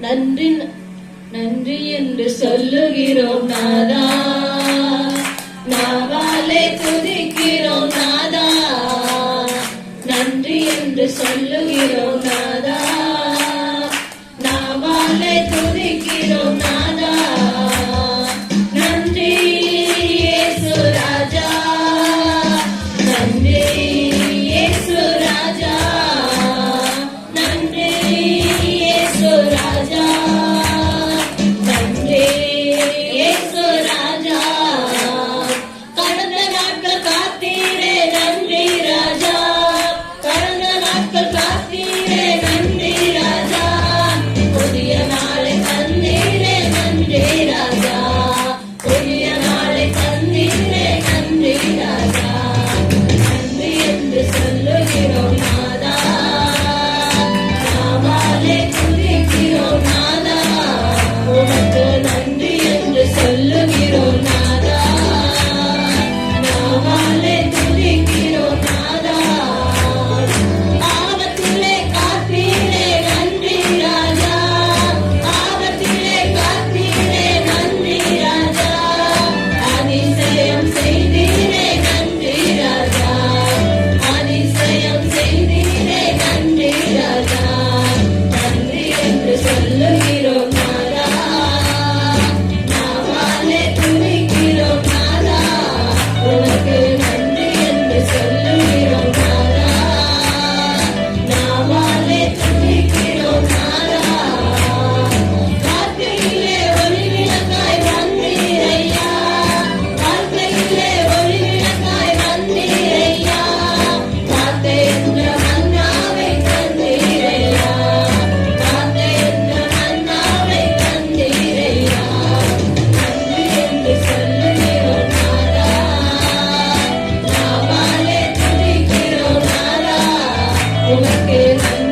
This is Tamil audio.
நன்றி நன்றி என்று சொல்லுகிறோம் நாதா. நாவாலே துதிக்கிறோம் நாதா. நன்றி என்று சொல்லுகிறோம் நாதா. நாவாலே துதிக்கிறோம் நாதா. Thank you. and